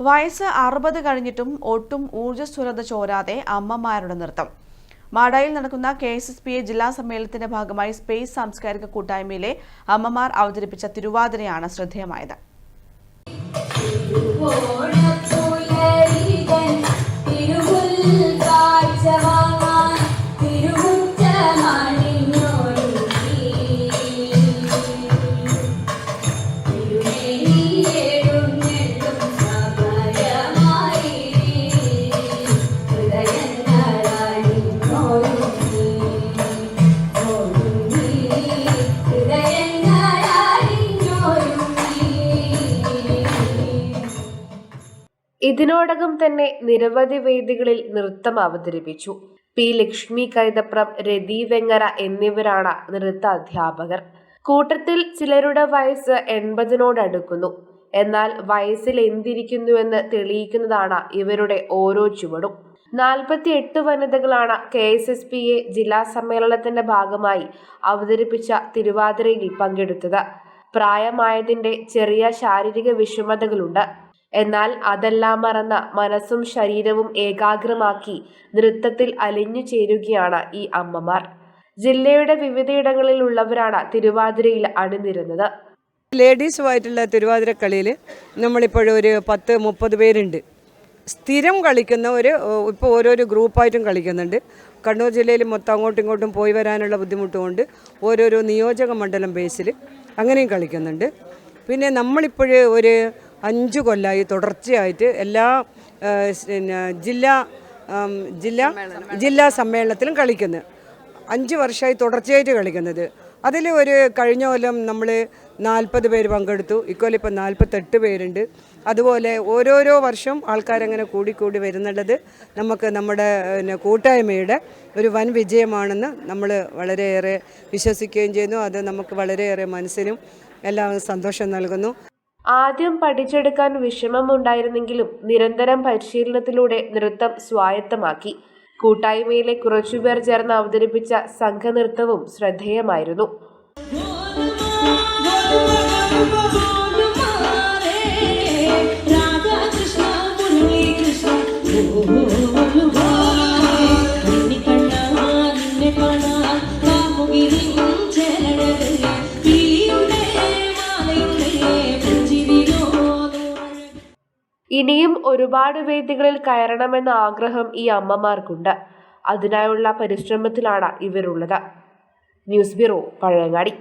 വയസ്സ് അറുപത് കഴിഞ്ഞിട്ടും ഒട്ടും ഊർജസ്വലത ചോരാതെ അമ്മമാരുടെ നൃത്തം. മാടായിൽ നടക്കുന്ന K S S P A ജില്ലാ സമ്മേളനത്തിന്റെ ഭാഗമായി സ്പേസ് സാംസ്കാരിക കൂട്ടായ്മയിലെ അമ്മമാർ അവതരിപ്പിച്ച തിരുവാതിരയാണ് ശ്രദ്ധേയമായത്. ഇതിനോടകം തന്നെ നിരവധി വേദികളിൽ നൃത്തം അവതരിപ്പിച്ചു. പി. ലക്ഷ്മി കൈതപ്രം രതി വെങ്ങര എന്നിവരാണ് നൃത്ത അധ്യാപകർ. കൂട്ടത്തിൽ ചിലരുടെ വയസ്സ് എൺപതിനോടടുക്കുന്നു എന്നാൽ വയസ്സിൽ എന്തിരിക്കുന്നുവെന്ന് തെളിയിക്കുന്നതാണ് ഇവരുടെ ഓരോ ചുവടും. നാൽപ്പത്തി എട്ട് വനിതകളാണ് K S S P A ജില്ലാ സമ്മേളനത്തിന്റെ ഭാഗമായി അവതരിപ്പിച്ച തിരുവാതിരയിൽ പങ്കെടുത്തത്. പ്രായമായതിന്റെ ചെറിയ ശാരീരിക വിഷമതകളുണ്ട്. എന്നാൽ അതെല്ലാം മറന്ന മനസ്സും ശരീരവും ഏകാഗ്രമാക്കി നൃത്തത്തിൽ അലിഞ്ഞു ചേരുകയാണ് ഈ അമ്മമാർ. ജില്ലയുടെ വിവിധയിടങ്ങളിലുള്ളവരാണ് തിരുവാതിരയിൽ അണിനിരുന്നത്. ലേഡീസുമായിട്ടുള്ള തിരുവാതിരക്കളിയിൽ നമ്മളിപ്പോൾ ഒരു പത്ത് മുപ്പത് പേരുണ്ട്. സ്ഥിരം കളിക്കുന്ന ഒരു ഇപ്പോൾ ഓരോരോ ഗ്രൂപ്പായിട്ടും കളിക്കുന്നുണ്ട്. കണ്ണൂർ ജില്ലയിൽ മൊത്തം അങ്ങോട്ടും ഇങ്ങോട്ടും പോയി വരാനുള്ള ബുദ്ധിമുട്ടുകൊണ്ട് ഓരോരോ നിയോജക മണ്ഡലം ബേസിൽ അങ്ങനെയും കളിക്കുന്നുണ്ട്. പിന്നെ നമ്മളിപ്പോൾ ഒരു അഞ്ച് കൊല്ലമായി തുടർച്ചയായിട്ട് എല്ലാ ജില്ലാ ജില്ലാ ജില്ലാ സമ്മേളനത്തിലും കളിക്കുന്നത് അഞ്ച് വർഷമായി തുടർച്ചയായിട്ട് കളിക്കുന്നത്. അതിൽ ഒരു കഴിഞ്ഞ കൊല്ലം നമ്മൾ നാൽപ്പത് പേര് പങ്കെടുത്തു. ഇക്കൊല്ലം ഇപ്പം നാൽപ്പത്തെട്ട് പേരുണ്ട്. അതുപോലെ ഓരോരോ വർഷം ആൾക്കാരങ്ങനെ കൂടിക്കൂടി വരുന്നുള്ളത് നമുക്ക് നമ്മുടെ കൂട്ടായ്മയുടെ ഒരു വൻ വിജയമാണെന്ന് നമ്മൾ വളരെയേറെ വിശ്വസിക്കുകയും ചെയ്യുന്നു. അത് നമുക്ക് വളരെയേറെ മനസ്സിനും എല്ലാവരും സന്തോഷം നൽകുന്നു. ആദ്യം പഠിച്ചെടുക്കാൻ വിഷമമുണ്ടായിരുന്നെങ്കിലും നിരന്തരം പരിശീലനത്തിലൂടെ നൃത്തം സ്വായത്തമാക്കി. കൂട്ടായ്മയിലെ കുറച്ചുപേർ ചേർന്ന് അവതരിപ്പിച്ച സംഘനൃത്തവും ശ്രദ്ധേയമായിരുന്നു. ഇനിയും ഒരുപാട് വേദികളിൽ കയറണമെന്ന ആഗ്രഹം ഈ അമ്മമാർക്കുണ്ട്. അതിനായുള്ള പരിശ്രമത്തിലാണ് ഇവരുള്ളത്. News bureau Pazhayangadi.